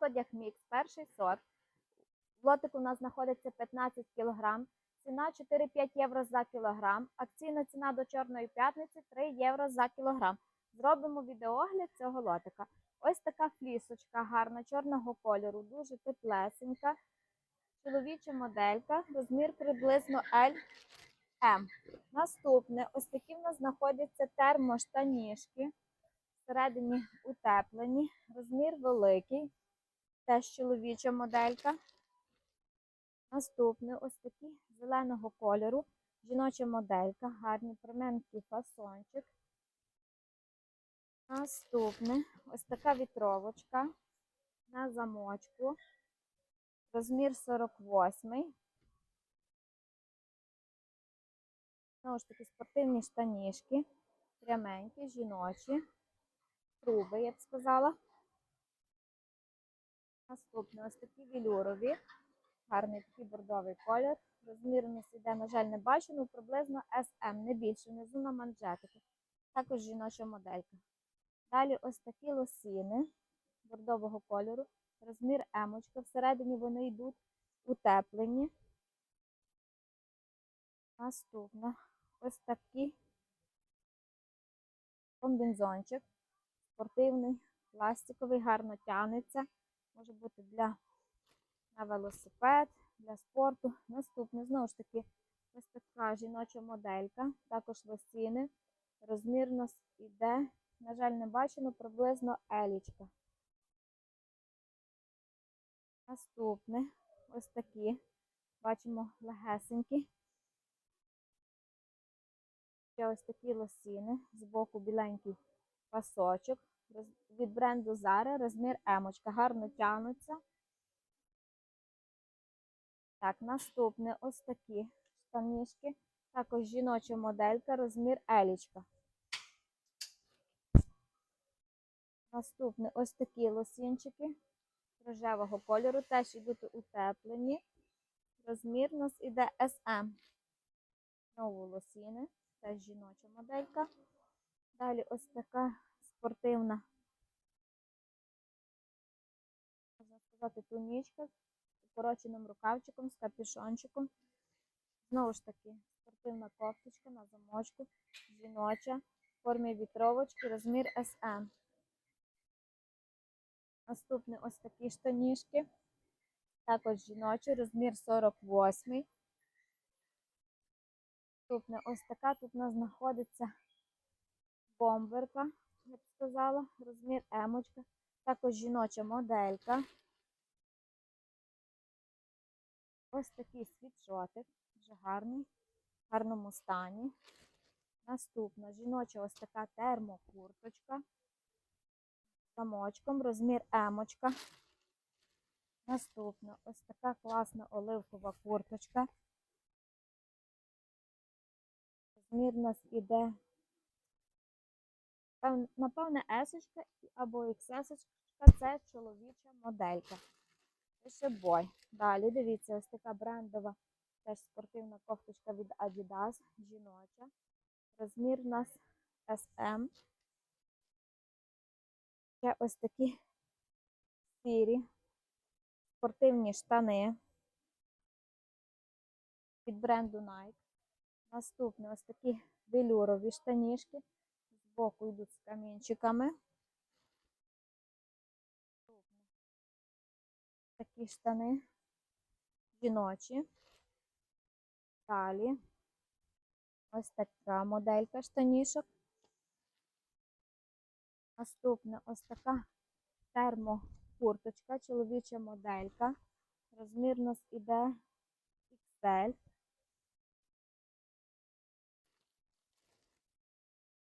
одяг мікс, перший сорт. В лотику у нас знаходиться 15 кг. Ціна 4-5 євро за кілограм. Акційна ціна до Чорної п'ятниці 3 євро за кілограм. Зробимо відеогляд цього лотика. Ось така флісочка гарна, чорного кольору, дуже теплесенька. Чоловіча моделька, розмір приблизно L М. Наступне, ось такі в нас знаходяться термоштанішки. Всередині утеплені, розмір великий, теж чоловіча моделька. Наступне ось такі зеленого кольору, жіноча моделька, гарний променький фасончик. Наступне ось така вітровочка на замочку. Розмір 48. Знову ж таки, спортивні штанішки, пряменькі, жіночі, труби, я б сказала. Наступне ось такі вілюрові, гарний такий бордовий колір. Розмір у нас іде, на жаль, не бачу, ну приблизно SM, не більше, внизу на манжетику. Також жіноча моделька. Далі ось такі лосіни бордового кольору, розмір емочка. Всередині вони йдуть утеплені. Наступне ось такий комбінзончик спортивний, пластиковий, гарно тягнеться. Може бути для на велосипед, для спорту. Наступне, знову ж таки, ось така жіноча моделька, також лосіни. Розмір у нас іде, на жаль, не бачимо, приблизно елічка. Наступне, ось такі, бачимо легесенькі. Ще ось такі лосіни, збоку біленький пасочок. Від бренду Zara, розмір емочка, гарно тягнуться. Так, наступне ось такі штанішки. Також жіноча моделька, розмір елічка. Наступне ось такі лосінчики рожевого кольору, теж йдуть утеплені. Розмір у нас іде SM. Знову лосіни, теж жіноча моделька. Далі ось така спортивна, можна сказати, тунічка з укороченим рукавчиком, з капюшончиком. Знову ж таки, спортивна кофточка на замочку, жіноча, в формі вітровочки, розмір SM. Наступне ось такі штанішки. Також жіночі, розмір 48. Наступне ось така. Тут у нас знаходиться бомберка, я б сказала, розмір емочка. Також жіноча моделька. Ось такий світшотик, вже гарний, в гарному стані. Наступна жіноча ось така термокурточка замочком, розмір емочка. Наступна ось така класна оливкова курточка. Розмір у нас іде, напевне, есочка або XS, це чоловіча моделька. Пише бой. Далі дивіться, ось така брендова теж спортивна кофточка від Adidas, жіноча. Розмір у нас SM. Ще ось такі сірі спортивні штани від бренду Nike. Наступне ось такі велюрові штанішки. Збоку йдуть з камінчиками. Такі штани жіночі. Далі ось така моделька штанішок. Наступне ось така термокурточка, чоловіча моделька. Розмір у нас іде XL.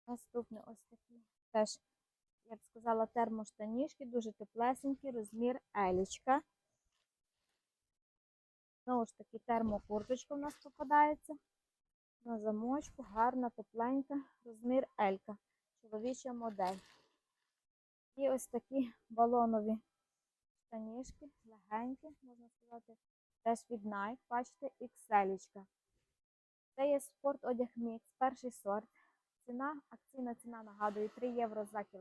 Наступне ось такі теж, я б сказала, термоштанішки, дуже теплесенькі, розмір елічка. Знову ж таки, термокурточка в нас попадається. На замочку, гарна, тепленька, розмір Елька. Чоловіча модель. І ось такі балонові штанішки, легенькі, можна сказати, теж від Nike. Бачите, XL. Це є спорт одяг мікс, перший сорт. Ціна, акційна ціна, нагадую, 3 євро за кілограм.